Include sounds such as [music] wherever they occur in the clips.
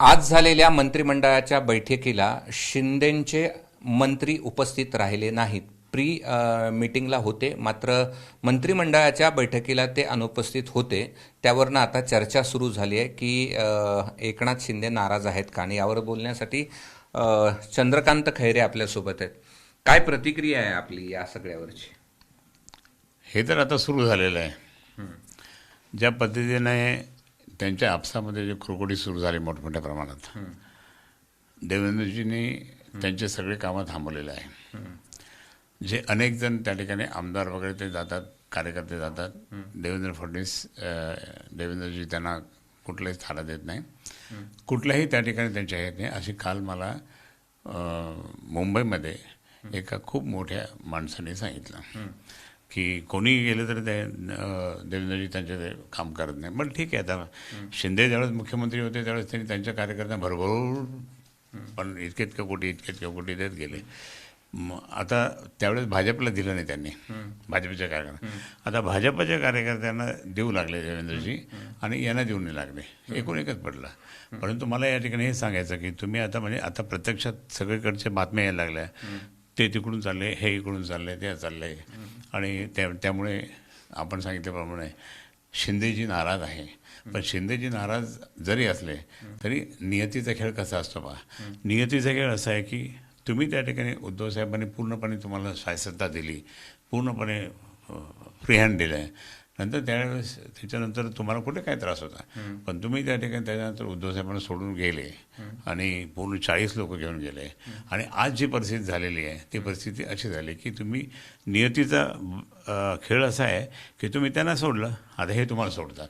आज झालेल्या मंत्रिमंडळाच्या बैठकीला शिंदेंचे मंत्री उपस्थित राहिले नाहीत. प्री मीटिंगला होते मात्र मंत्रिमंडळाच्या बैठकीला ते अनुपस्थित होते. त्यावरनं आता चर्चा सुरू झाली आहे की एकनाथ शिंदे नाराज आहेत का? आणि यावर बोलण्यासाठी चंद्रकांत खैरे आपल्यासोबत आहेत. काय प्रतिक्रिया आहे आपली या सगळ्यावरची? हे तर आता सुरू झालेलं आहे. ज्या पद्धतीने त्यांच्या आपसामध्ये जे कुरकुडी सुरू झाली मोठमोठ्या प्रमाणात देवेंद्रजींनी त्यांचे सगळे कामं थांबवलेले आहे. जे अनेक जण त्या ठिकाणी आमदार वगैरे ते जातात कार्यकर्ते जातात. देवेंद्र फडणवीस देवेंद्रजी त्यांना कुठलंही थारा देत नाही. कुठल्याही त्या ठिकाणी त्यांच्या येत नाही. अशी काल मला मुंबईमध्ये एका खूप मोठ्या माणसाने सांगितलं. की कोणी गेलं तरी ते देवेंद्रजी त्यांचे ते काम करत नाही. पण ठीक आहे आता शिंदे ज्यावेळेस मुख्यमंत्री होते त्यावेळेस त्यांनी त्यांच्या कार्यकर्त्यांना भरभरून पण इतके इतके कोटी इतके इतके कोटी देत गेले. मग आता त्यावेळेस भाजपला दिलं नाही त्यांनी भाजपच्या कार्यकर्त्यांना आता भाजपच्या कार्यकर्त्यांना देऊ लागले देवेंद्रजी आणि यांना देऊ नाही लागले. एकूण एकच पडला. परंतु मला या ठिकाणी हे सांगायचं की तुम्ही आता म्हणजे आता प्रत्यक्षात सगळीकडच्या बातम्या यायला लागल्या. ते तिकडून चालले हे इकडून चालले ते चालले आणि त्या त्यामुळे आपण सांगितल्याप्रमाणे शिंदेजी नाराज आहे. पण शिंदेजी नाराज जरी असले तरी नियतीचा खेळ कसा असतो पहा नियतीचा खेळ असा आहे की तुम्ही त्या ठिकाणी उद्धव साहेबांनी पूर्णपणे तुम्हाला शासकता दिली पूर्णपणे फ्री हँड दिलं आहे नंतर त्यावेळेस त्याच्यानंतर तुम्हाला कुठे काय त्रास होता? पण तुम्ही त्या ठिकाणी त्याच्यानंतर उद्धव साहेबांना सोडून गेले. आणि पूर्ण चाळीस लोक घेऊन गेले. आणि आज जी परिस्थिती झालेली आहे ती परिस्थिती अशी झाली की तुम्ही नियतीचा खेळ असा आहे की तुम्ही त्यांना सोडलं आता हे तुम्हाला सोडतात.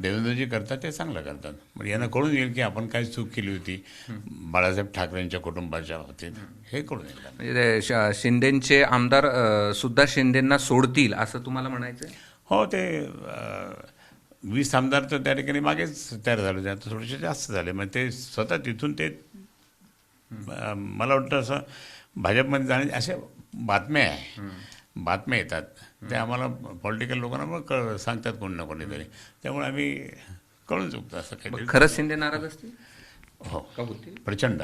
देवेंद्रजी करतात ते चांगलं करतात. म्हणजे यांना कळून येईल की आपण काय चूक केली होती. बाळासाहेब ठाकरेंच्या कुटुंबाच्या बाबतीत. हे कळून येईल. म्हणजे शिंदेंचे आमदार सुद्धा शिंदेंना सोडतील असं तुम्हाला म्हणायचं हो ते वीस आमदार तर त्या ठिकाणी मागेच तयार झाले होते. आता थोडेसे जास्त झाले. मग ते स्वतः तिथून ते मला वाटतं असं भाजपमध्ये जाण्याचे अशा बातम्या आहे. बातम्या येतात. ते आम्हाला पॉलिटिकल लोकांना मग कळ सांगतात कोणी ना कोणीतरी. त्यामुळे आम्ही कळून चुकतो असं काही खरंच शिंदे नाराज असतील? हो. का होतील प्रचंड.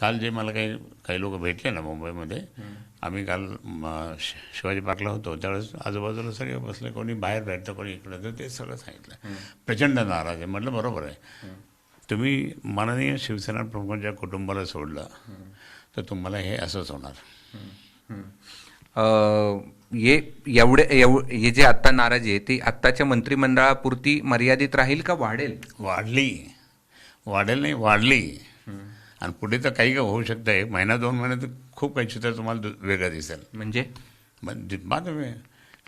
काल जे मला काही काही लोक भेटले ना मुंबईमध्ये आम्ही काल शिवाजी पार्कला होतो. त्यावेळेस आजूबाजूला सगळे बसले कोणी बाहेर भेटतं कोणी इकडं. तर ते सगळं सांगितलं. प्रचंड नाराज आहे. म्हटलं बरोबर आहे. तुम्ही माननीय शिवसेना प्रमुखांच्या कुटुंबाला सोडलं तर तुम्हाला हे असंच होणार. हे एवढे एव हे जे आत्ता नाराजी आहे ती आत्ताच्या मंत्रिमंडळापुरती मर्यादित राहील का वाढेल? वाढली. वाढेल नाही वाढली. आणि पुढे तर काही काही होऊ शकतं एक महिना दोन महिने तर खूप काही चित्र तुम्हाला वेगळं दिसेल. म्हणजे? मग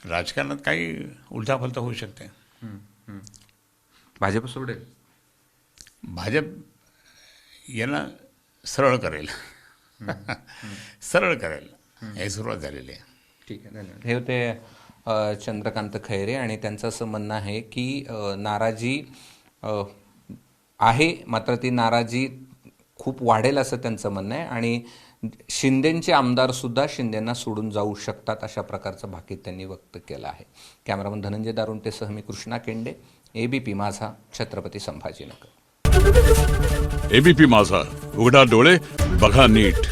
राजकारणात काही उलथाफलता होऊ शकते. भाजप सोडेल? भाजप यांना सरळ करेल. [laughs] सरळ करेल. हे सुरुवात झालेली आहे. ठीक आहे धन्यवाद. हे होते चंद्रकांत खैरे आणि त्यांचं असं म्हणणं आहे की नाराजी आहे मात्र ती नाराजी खूप वाढेल असं त्यांचं म्हणणं आहे. आणि शिंदेचे आमदार सुद्धा शिंदेना सोडून जाऊ शकतात अशा प्रकारचं भाकीत त्यांनी व्यक्त केलं आहे. कॅमेरामन धनंजय दारुंटेसह मी कृष्णा केंडे एबीपी माझा छत्रपती संभाजीनगर. एबीपी माझा उघडा डोळे बघा नीट.